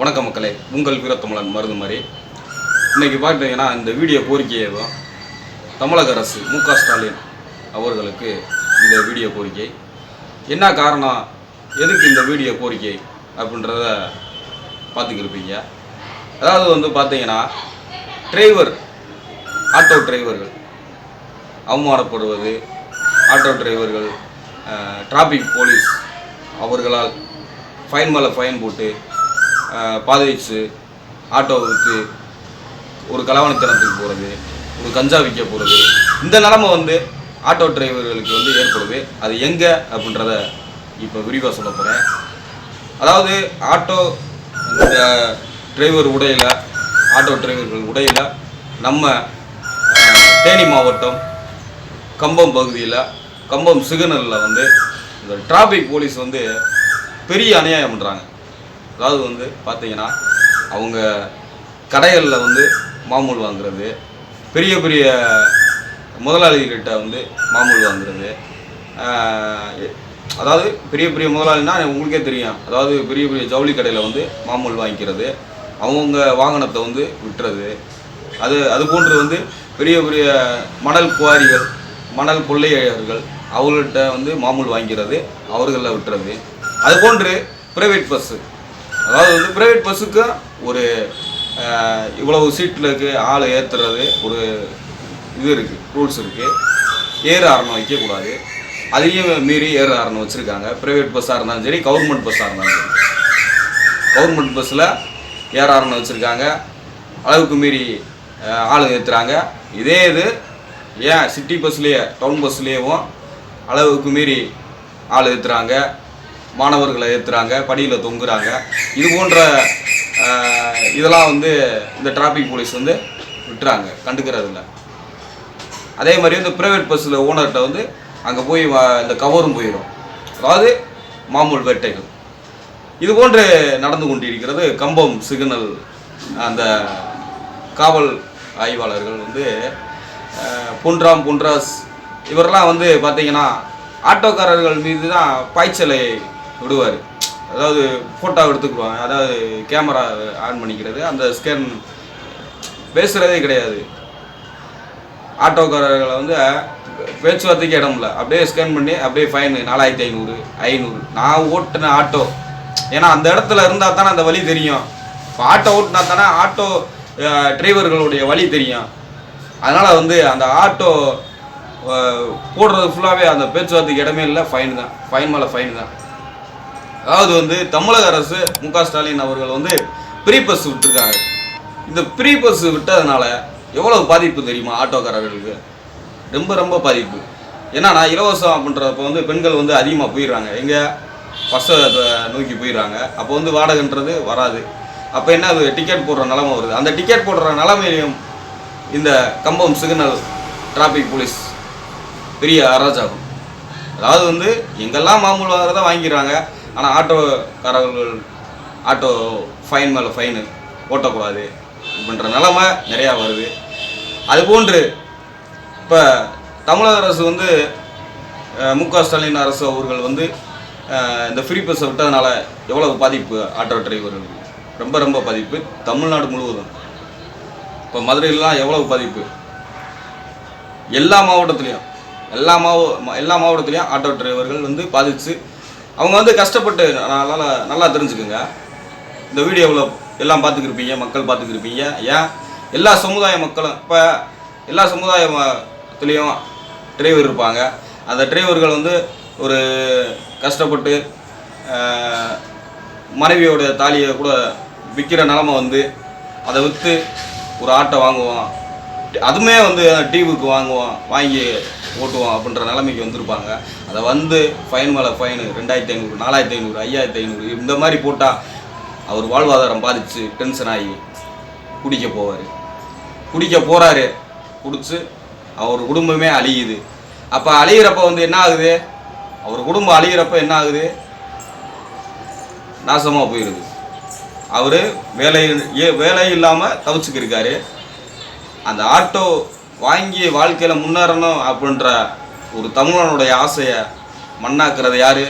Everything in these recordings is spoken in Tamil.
வணக்க மக்களே. உங்கள் வீரத்தமிழன் மருந்து மாதிரி இன்னைக்கு பார்த்தீங்கன்னா இந்த வீடியோ கோரிக்கையை தமிழக அரசு மு க ஸ்டாலின் அவர்களுக்கு இந்த வீடியோ கோரிக்கை. என்ன காரணம்? எதுக்கு இந்த வீடியோ கோரிக்கை அப்படின்றத பார்த்துக்கிருப்பீங்க அதாவது வந்து பார்த்தீங்கன்னா டிரைவர் ஆட்டோ டிரைவர்கள் அவமானப்படுவது ஆட்டோ டிரைவர்கள் டிராஃபிக் போலீஸ் அவர்களால் ஃபைன் மேலே ஃபைன் போட்டு அஹ், பாதை வச்சு ஆட்டோ விற்று ஒரு களவாணித்தனத்துக்கு போகிறது ஒரு கஞ்சா விற்க போகிறது இந்த நிலமை வந்து ஆட்டோ டிரைவர்களுக்கு வந்து ஏற்படுது. அது எங்கே அப்படின்றத இப்போ விரிவாக சொல்ல போகிறேன் அதாவது ஆட்டோ இந்த டிரைவர் உடையில் ஆட்டோ டிரைவர்கள் உடையில் நம்ம தேனி மாவட்டம் கம்பம் பகுதியில் கம்பம் சிக்னலில் வந்து இந்த டிராஃபிக் போலீஸ் வந்து பெரிய அநியாயம் பண்ணுறாங்க அதாவது வந்து பார்த்தீங்கன்னா அவங்க கடைகளில் வந்து மாமூல் வாங்குறது பெரிய பெரிய முதலாளிகிட்ட வந்து மாமூல் வாங்குறது அதாவது பெரிய பெரிய முதலாளினா உங்களுக்கே தெரியும். அதாவது பெரிய பெரிய ஜவுளி கடையில் வந்து மாமூல் வாங்கிக்கிறது அவங்க வாகனத்தை வந்து விட்டுறது அது அது போன்று வந்து பெரிய பெரிய மணல் குவாரிகள் மணல் கொள்ளையர்கள் அவர்கள்ட்ட வந்து மாமூல் வாங்கிறது அவர்களில் விட்டுறது. அது போன்று ப்ரைவேட் பஸ்ஸு அதாவது வந்து ப்ரைவேட் பஸ்ஸுக்கு ஒரு இவ்வளவு சீட்டில் இருக்குது ஆள் ஏற்றுறது ஒரு இது இருக்குது ரூல்ஸ் இருக்குது ஏறு ஆரணம் வைக்கக்கூடாது. அதையும் மீறி ஏறு ஆரணம் வச்சுருக்காங்க. ப்ரைவேட் பஸ்ஸாக இருந்தாலும் சரி கவர்மெண்ட் பஸ்ஸாக இருந்தாலும் சரி. கவர்மெண்ட் பஸ்ஸில் ஏர் ஆரணம் வச்சுருக்காங்க. அளவுக்கு மீறி ஆள் ஏற்றுறாங்க இதே இது ஏன் சிட்டி பஸ்லேயே டவுன் பஸ்லேயேவும் அளவுக்கு மீறி ஆள் ஏற்றுறாங்க மாணவர்களை ஏற்றுறாங்க படியில் தொங்குறாங்க. இது போன்ற இதெல்லாம் வந்து இந்த டிராஃபிக் போலீஸ் வந்து விட்டுறாங்க கண்டுக்கிறதில்ல. அதே மாதிரி இந்த ப்ரைவேட் பஸ்ஸில் ஓனர்கிட்ட வந்து அங்கே போய் இந்த கவரும் போயிடும். அதாவது மாமூல் வேட்டைகள். இது போன்று நடந்து கொண்டிருக்கிறது கம்பம் சிக்னல் அந்த காவல் ஆய்வாளர்கள் வந்து அஹ், பொன்ராம் பொன்ராஸ் இவரெல்லாம் வந்து பார்த்தீங்கன்னா ஆட்டோக்காரர்கள் மீது தான் பாய்ச்சலை விடுவார். அதாவது ஃபோட்டோ எடுத்துக்குவாங்க. அதாவது கேமரா ஆன் பண்ணிக்கிறது. அந்த ஸ்கேன் பேசுகிறதே கிடையாது. ஆட்டோக்காரர்களை வந்து பேச்சுவார்த்தைக்கு இடம் இல்லை. அப்படியே ஸ்கேன் பண்ணி அப்படியே ஃபைனு நாலாயிரத்தி ஐநூறு ஐநூறு. நான் ஓட்டின ஆட்டோ. ஏன்னா அந்த இடத்துல இருந்தால் தானே அந்த வழி தெரியும். இப்போ ஆட்டோ ஓட்டினா தானே ஆட்டோ டிரைவர்களுடைய வழி தெரியும். அதனால் வந்து அந்த ஆட்டோ போடுறது ஃபுல்லாகவே அந்த பேச்சுவார்த்தைக்கு இடமே இல்லை. ஃபைன் தான். ஃபைன் மேலே ஃபைன் தான். அதாவது வந்து தமிழக அரசு மு க ஸ்டாலின் அவர்கள் வந்து ப்ரீ பஸ் விட்டுருக்காங்க. இந்த ப்ரீ பஸ் விட்டதுனால எவ்வளவு பாதிப்பு தெரியுமா ஆட்டோக்காரர்களுக்கு? ரொம்ப ரொம்ப பாதிப்பு. ஏன்னா இலவசம் அப்படின்றப்ப வந்து பெண்கள் வந்து அதிகமாக போயிடுறாங்க. எங்கே? பஸ்ஸை நோக்கி போயிடுறாங்க. அப்போ வந்து வாடகைன்றது வராது. அப்போ என்ன அது டிக்கெட் போடுற நிலமை வருது. அந்த டிக்கெட் போடுற நிலமையிலையும் இந்த கம்பம் சிக்னல் டிராஃபிக் போலீஸ் பெரிய அராஜகம் அதாவது வந்து எங்கெல்லாம் மாமூல் வாங்குறத வாங்கிடுறாங்க. ஆனால் ஆட்டோக்காரர்கள் ஆட்டோ ஃபைன் மேலே ஃபைனு ஓட்டக்கூடாது அப்படின்ற நிலமை நிறையா வருது. அது போன்று இப்போ தமிழக அரசு வந்து மு க ஸ்டாலின் அரசு அவர்கள் வந்து இந்த ஃப்ரீ பஸ்ஸை விட்டதுனால எவ்வளவு பாதிப்பு ஆட்டோ டிரைவர்களுக்கு ரொம்ப ரொம்ப பாதிப்பு. தமிழ்நாடு முழுவதும். இப்போ மதுரையிலலாம் எவ்வளவு பாதிப்பு? எல்லா மாவட்டத்துலேயும் எல்லா மாவ எல்லா மாவட்டத்துலேயும் ஆட்டோ டிரைவர்கள் வந்து பாதிச்சு அவங்க வந்து கஷ்டப்பட்டு நல்லா நல்லா தெரிஞ்சுக்குங்க. இந்த வீடியோவில் எல்லாம் பார்த்துக்கிருப்பீங்க மக்கள் பார்த்துக்கிருப்பீங்க. ஏன்? எல்லா சமுதாய மக்களும் இப்போ எல்லா சமுதாயத்துலேயும் டிரைவர் இருப்பாங்க. அந்த டிரைவர்கள் வந்து ஒரு கஷ்டப்பட்டு மனைவியோட தாலியை கூட விற்கிற நிலமை வந்து அதை விற்று ஒரு ஆட்டை வாங்குவோம். அதுவுமே வந்து டிவிக்கு வாங்குவோம் வாங்கி ஓட்டுவோம் அப்படின்ற நிலைமைக்கு வந்திருப்பாங்க. அதை வந்து ஃபைன் மேலே ஃபைனு ரெண்டாயிரத்தி ஐநூறு நாலாயிரத்தி ஐநூறு ஐயாயிரத்தி ஐநூறு இந்த மாதிரி போட்டால் அவர் வாழ்வாதாரம் பாதிச்சு டென்ஷன் ஆகி குடிக்க போவார். குடிக்க போகிறாரு குடிச்சு அவர் குடும்பமே அழியுது. அப்போ அழியிறப்ப வந்து என்ன ஆகுது? அவர் குடும்பம் அழியிறப்ப என்ன ஆகுது? நாசமாக போயிடுது அவர் வேலை ஏ- வேலை இல்லாமல் தவிச்சுக்கிருக்காரு. அந்த ஆட்டோ வாங்கி வாழ்க்கையில் முன்னேறணும் அப்படின்ற ஒரு தமிழனுடைய ஆசையை மண்ணாக்குறது யார்?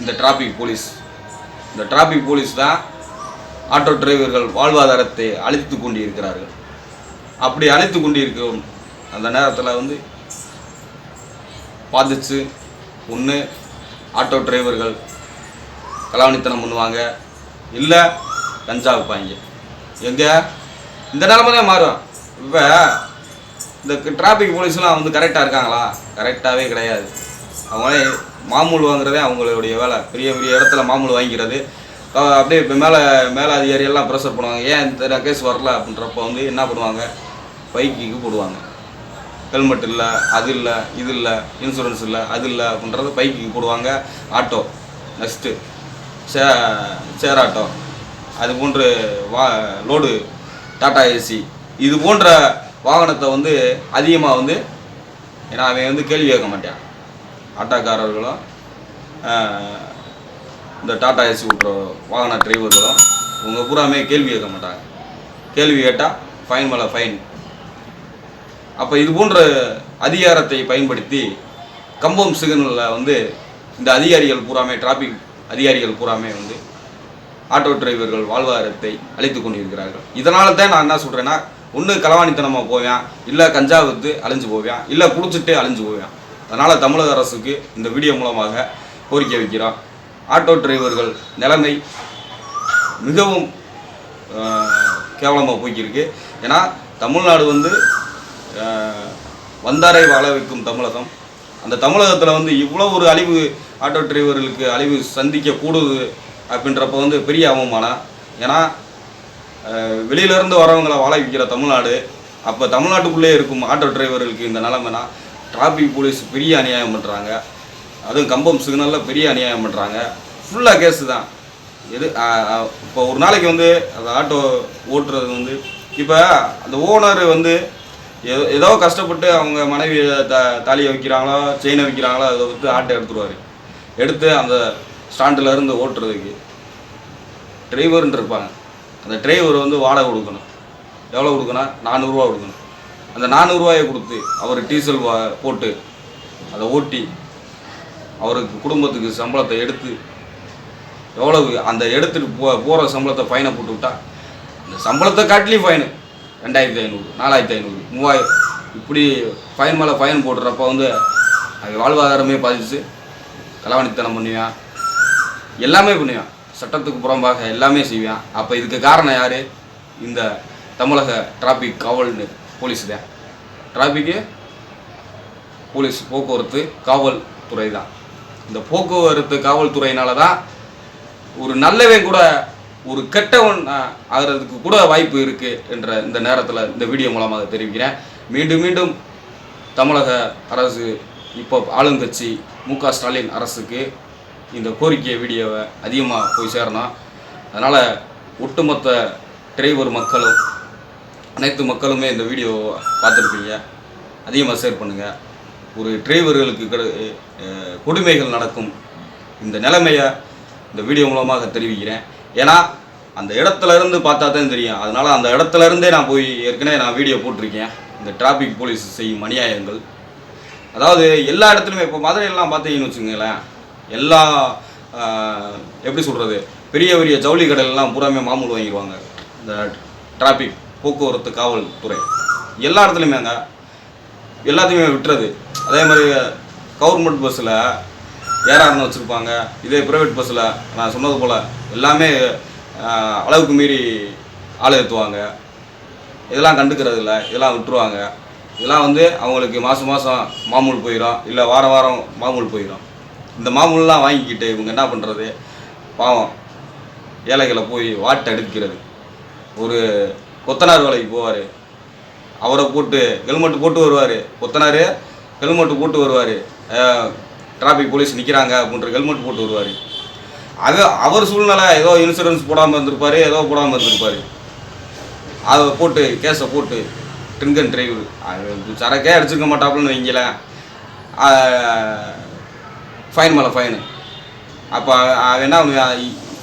இந்த டிராஃபிக் போலீஸ் இந்த டிராஃபிக் போலீஸ் தான் ஆட்டோ டிரைவர்கள் வாழ்வாதாரத்தை அழித்து கொண்டிருக்கிறார்கள். அப்படி அழித்து கொண்டிருக்கும் அந்த நேரத்தில் வந்து பாதிச்சு ஒன்று ஆட்டோ டிரைவர்கள் கலாவணித்தனம் பண்ணுவாங்க. இல்லை கஞ்சா வைப்பாங்க. எங்கே? இந்த நிலமை தான் மாறும் இப்போ இந்த டிராஃபிக் போலீஸ்லாம் வந்து கரெக்டாக இருக்காங்களா? கரெக்டாகவே கிடையாது. அவங்களே மாமூல் வாங்குறதே அவங்களுடைய வேலை. பெரிய பெரிய இடத்துல மாமூல் வாங்கிக்கிறது. அப்படியே இப்போ மேலே மேலே அதிகாரியெல்லாம் ப்ரெஷர் பண்ணுவாங்க ஏன் இந்த கேஸ் வரல? அப்படின்றப்ப வந்து என்ன பண்ணுவாங்க? பைக்கிக்கு போடுவாங்க. ஹெல்மெட் இல்லை அது இல்லை இது இல்லை இன்சூரன்ஸ் இல்லை அது இல்லை அப்படின்றது பைக்குக்கு போடுவாங்க. ஆட்டோ நெக்ஸ்ட்டு சே சேர் ஆட்டோ. அது போன்று வா லோடு டாடா ஏசி இது போன்ற வாகனத்தை வந்து அதிகமாக வந்து ஏன்னா அவன் வந்து கேள்வி கேட்க மாட்டான். ஆட்டோக்காரர்களும் இந்த டாடா ஏசி விட்ற வாகன டிரைவர்களும் இவங்க பூராமே கேள்வி கேட்க மாட்டாங்க. கேள்வி கேட்டால் ஃபைன் மேலே ஃபைன் அப்போ இது போன்ற அதிகாரத்தை பயன்படுத்தி கம்பம் சிக்னலில் வந்து இந்த அதிகாரிகள் பூராமே டிராஃபிக் அதிகாரிகள் பூராமே வந்து ஆட்டோ டிரைவர்கள் வாழ்வாதாரத்தை அழித்து கொண்டிருக்கிறார்கள். இதனால தான் நான் என்ன சொல்கிறேன்னா ஒன்று களவாணித்தனமாக போவேன் இல்லை கஞ்சா வித்து அழிஞ்சு போவேன் இல்லை குடிச்சிட்டு அழிஞ்சு போவேன். அதனால் தமிழக அரசுக்கு இந்த வீடியோ மூலமாக கோரிக்கை வைக்கிறோம். ஆட்டோ டிரைவர்கள் நிலைமை மிகவும் கேவலமாக போய்க்கிருக்கு. ஏன்னா தமிழ்நாடு வந்து வந்தாரை வாழ வைக்கும் தமிழகம். அந்த தமிழகத்தில் வந்து இவ்வளோ ஒரு அழிவு ஆட்டோ டிரைவர்களுக்கு அழிவு சந்திக்க கூடுது அப்படின்றப்ப வந்து பெரிய அவமானம். ஏன்னா வெளியிலேருந்து வரவங்களை வாழ வைக்கிற தமிழ்நாடு அப்போ தமிழ்நாட்டுக்குள்ளே இருக்கும் ஆட்டோ டிரைவர்களுக்கு இந்த நிலமைனா டிராஃபிக் போலீஸ் பெரிய அநியாயம் பண்ணுறாங்க அதுவும் கம்பம் சிக்னலில் பெரிய அநியாயம் பண்ணுறாங்க ஃபுல்லாக கேஸு தான். எது இப்போ ஒரு நாளைக்கு வந்து அந்த ஆட்டோ ஓட்டுறது வந்து இப்போ அந்த ஓனர் வந்து ஏதோ ஏதோ கஷ்டப்பட்டு அவங்க மனைவி த தாலியை வைக்கிறாங்களோ செயினை வைக்கிறாங்களோ அதை வந்து ஆட்டோ எடுத்துருவார். எடுத்து அந்த ஸ்டாண்டில் இருந்து ஓட்டுறதுக்கு டிரைவர்னு இருப்பாங்க. அந்த டிரைவர் வந்து வாடகை கொடுக்கணும். எவ்வளோ கொடுக்கணும் நானூறுரூவா கொடுக்கணும். அந்த நானூறுரூவாயை கொடுத்து அவர் டீசல் வா போட்டு அதை ஓட்டி அவருக்கு குடும்பத்துக்கு சம்பளத்தை எடுத்து எவ்வளவு அந்த எடுத்துட்டு போ போகிற சம்பளத்தை ஃபைனை போட்டு விட்டா அந்த சம்பளத்தை காட்டிலையும் ஃபைனு ரெண்டாயிரத்தி ஐநூறு நாலாயிரத்தி ஐநூறு மூவாயிரம். இப்படி ஃபைன் மேலே ஃபைன் போடுறப்ப வந்து அது வாழ்வாதாரமே பாதிச்சு. கலவாணித்தனம் பண்ணுவேன் எல்லாமே பண்ணுவேன் சட்டத்துக்கு புறம்பாக எல்லாமே செய்வேன். அப்போ இதுக்கு காரணம் யார்? இந்த தமிழக டிராஃபிக் காவல்னு போலீஸ் தான். டிராஃபிக்கு போலீஸ் போக்குவரத்து காவல்துறை தான். இந்த போக்குவரத்து காவல்துறையினால தான் ஒரு நல்லவன் கூட ஒரு கெட்டவன் ஆகிறதுக்கு கூட வாய்ப்பு இருக்குது என்ற இந்த நேரத்தில் இந்த வீடியோ மூலமாக தெரிவிக்கிறேன். மீண்டும் மீண்டும் தமிழக அரசு இப்போ ஆளுங்கட்சி மு க ஸ்டாலின் அரசுக்கு இந்த கோரிக்கை வீடியோவை அதிகமாக போய் சேரணும். அதனால் ஒட்டுமொத்த டிரைவர் மக்களும் அனைத்து மக்களுமே இந்த வீடியோவை பார்த்துருப்பீங்க. அதிகமாக ஷேர் பண்ணுங்கள் ஒரு டிரைவர்களுக்கு கடு கொடுமைகள் நடக்கும் இந்த நிலைமையை இந்த வீடியோ மூலமாக தெரிவிக்கிறேன். ஏன்னா அந்த இடத்துல இருந்து பார்த்தா தான் தெரியும். அதனால் அந்த இடத்துல இருந்தே நான் போய் ஏற்கனவே நான் வீடியோ போட்டிருக்கேன். இந்த டிராஃபிக் போலீஸ் செய்யும் அநியாயங்கள். அதாவது எல்லா இடத்துலையுமே இப்போ மதுரையெல்லாம் பார்த்தீங்கன்னு வச்சுக்கோங்களேன். எல்லா எப்படி சொல்கிறது பெரிய பெரிய ஜவுளி கடையிலலாம் பூராமே மாமூல் வாங்கிடுவாங்க இந்த டிராஃபிக் போக்குவரத்து காவல்துறை. எல்லா இடத்துலையுமேங்க எல்லாத்தையுமே விட்டுறது. அதே மாதிரி கவர்மெண்ட் பஸ்ஸில் ஏறாருன்னு வச்சுருப்பாங்க. இதே ப்ரைவேட் பஸ்ஸில் நான் சொன்னது போல் எல்லாமே அளவுக்கு மீறி ஆள் ஏற்றுவாங்க இதெல்லாம் கண்டுக்கிறது இல்லை இதெல்லாம் விட்டுருவாங்க. இதெல்லாம் வந்து அவங்களுக்கு மாதம் மாதம் மாமூல் போயிடும் இல்லை வாரம் வாரம் மாமூல் போயிடும் இந்த மாமூலெலாம் வாங்கிக்கிட்டு இவங்க என்ன பண்ணுறது பாவம். ஏழைகளை போய் வாட்டு எடுக்கிறது. ஒரு கொத்தனார் வேலைக்கு போவார். அவரை போட்டு ஹெல்மெட்டு போட்டு வருவார். கொத்தனார் ஹெல்மெட்டு போட்டு வருவார். டிராஃபிக் போலீஸ் நிற்கிறாங்க அப்படின்ற ஹெல்மெட் போட்டு வருவார். அது அவர் சூழ்நிலை ஏதோ இன்சூரன்ஸ் போடாமல் இருந்திருப்பார் ஏதோ போடாமல் இருந்திருப்பார். அதை போட்டு கேஸை போட்டு ட்ரிங்க் அண்ட் டிரைவ் சரக்கே அடிச்சிருக்க மாட்டாப்புலன்னு வைங்களேன். ஃபைன் மேலே ஃபைனு அப்போ அவன் என்ன பண்ணுவான்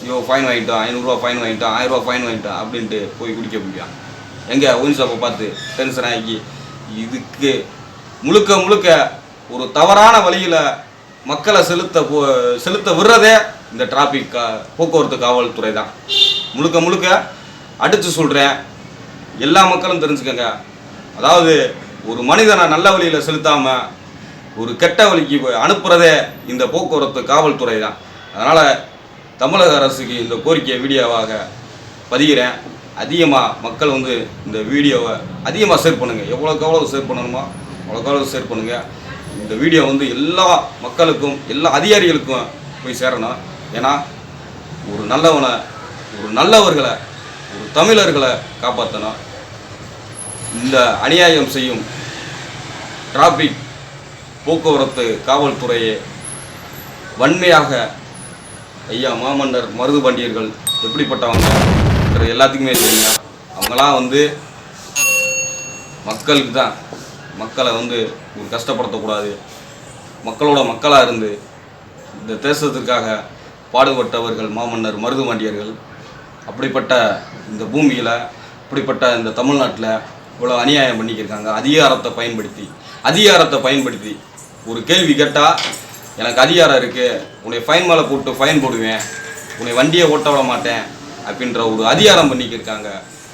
ஐயோ ஃபைன் வாங்கிட்டோம் ஐநூறுரூவா ஃபைன் வாங்கிட்டோம் ஆயிரரூவா ஃபைன் வாங்கிட்டோம் அப்படின்ட்டு போய் குடிக்க போய்க்கான் எங்கே? ஒயின் ஷாப்பை பார்த்து டென்ஷன் ஆகி இதுக்கு முழுக்க முழுக்க ஒரு தவறான வழியில் மக்களை செலுத்த போ செலுத்த விடுறதே இந்த டிராஃபிக் கா போக்குவரத்து காவல்துறை தான். முழுக்க முழுக்க அடித்து சொல்கிறேன் எல்லா மக்களும் தெரிஞ்சுக்கங்க. அதாவது ஒரு மனிதனை நல்ல வழியில் செலுத்தாமல் ஒரு கெட்ட வழிக்கு போய் அனுப்புகிறதே இந்த போக்குவரத்து காவல்துறை தான் அதனால் தமிழக அரசுக்கு இந்த கோரிக்கை வீடியோவாக பதிகிறேன். அதிகமாக மக்கள் வந்து இந்த வீடியோவை அதிகமாக ஷேர் பண்ணுங்கள் எவ்வளோக்கு எவ்வளோ ஷேர் பண்ணணுமோ அவ்வளோக்கு எவ்வளோ ஷேர் பண்ணுங்கள் இந்த வீடியோ வந்து எல்லா மக்களுக்கும் எல்லா அதிகாரிகளுக்கும் போய் சேரணும். ஏன்னா ஒரு நல்லவனை ஒரு நல்லவர்களை ஒரு தமிழர்களை காப்பாற்றணும் இந்த அநியாயம் செய்யும் டிராஃபிக் போக்குவரத்து காவல்துறையை வன்மையாக ஐயா மாமன்னர் மருது பாண்டியர்கள் எப்படிப்பட்டவங்க எல்லாத்துக்குமே தெரியும். அவங்களாம் வந்து மக்களுக்கு தான் மக்களை வந்து ஒரு கஷ்டப்படுத்தக்கூடாது. மக்களோட மக்களாக இருந்து இந்த தேசத்திற்காக பாடுபட்டவர்கள் மாமன்னர் மருது பாண்டியர்கள். அப்படிப்பட்ட இந்த பூமியில் அப்படிப்பட்ட இந்த தமிழ்நாட்டில் இவ்வளோ அநியாயம் பண்ணிக்கிருக்காங்க. அதிகாரத்தை பயன்படுத்தி அதிகாரத்தை பயன்படுத்தி ஒரு கேள்வி கேட்டால் எனக்கு அதிகாரம் இருக்குது உன்னை ஃபைன் மேலே போட்டு ஃபைன் போடுவேன். உன்னை வண்டியை ஓட்ட விட மாட்டேன் அப்படின்ற ஒரு அதிகாரம் பண்ணிக்கிருக்காங்க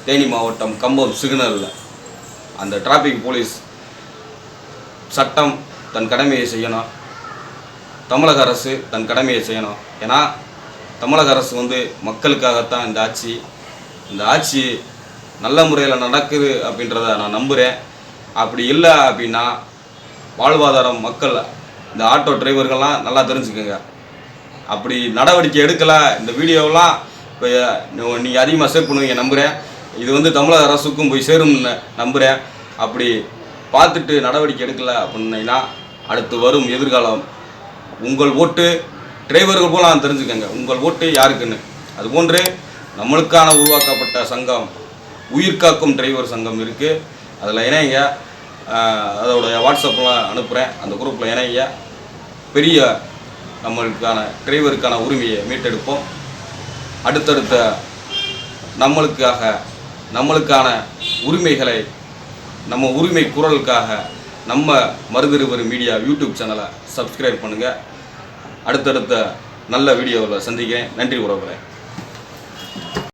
தேனி மாவட்டம் கம்பம் சிக்னலில். அந்த டிராஃபிக் போலீஸ் சட்டம் தன் கடமையை செய்யணும். தமிழக அரசு தன் கடமையை செய்யணும். ஏன்னா தமிழக அரசு வந்து மக்களுக்காகத்தான் இந்த ஆட்சி. இந்த ஆட்சி நல்ல முறையில் நடக்குது அப்படின்றத நான் நம்புகிறேன் அப்படி இல்லை அப்படின்னா வாழ்வாதாரம் மக்கள் இந்த ஆட்டோ டிரைவர்கள்லாம் நல்லா தெரிஞ்சுக்கோங்க. அப்படி நடவடிக்கை எடுக்கலை இந்த வீடியோவெலாம் இப்போ நீங்கள் அதிகமாக ஷேர் பண்ணுவீங்க நம்புகிறேன் இது வந்து தமிழக அரசுக்கும் போய் சேரும்னு நம்புகிறேன் அப்படி பார்த்துட்டு நடவடிக்கை எடுக்கலை அப்படின்னா அடுத்து வரும் எதிர்காலம். உங்கள் ஓட்டு டிரைவர்கள் போல நான் உங்கள் ஓட்டு யாருக்குன்னு? அதுபோன்று நம்மளுக்கான உருவாக்கப்பட்ட சங்கம் உயிர்காக்கும் டிரைவர் சங்கம் இருக்குது அதில் இணைங்க. அதோடைய வாட்ஸ்அப்லாம் அனுப்புகிறேன் அந்த குரூப்பில் இணைங்க பெரிய நம்மளுக்கான டிரைவருக்கான உரிமையை மீட்டெடுப்போம். அடுத்தடுத்த நம்மளுக்காக நம்மளுக்கான உரிமைகளை நம்ம உரிமை குரலுக்காக நம்ம மருதிருவர் மீடியா யூடியூப் சேனலை சப்ஸ்கிரைப் பண்ணுங்கள் அடுத்தடுத்த நல்ல வீடியோவில் சந்திக்கிறேன். நன்றி உறவுகளை.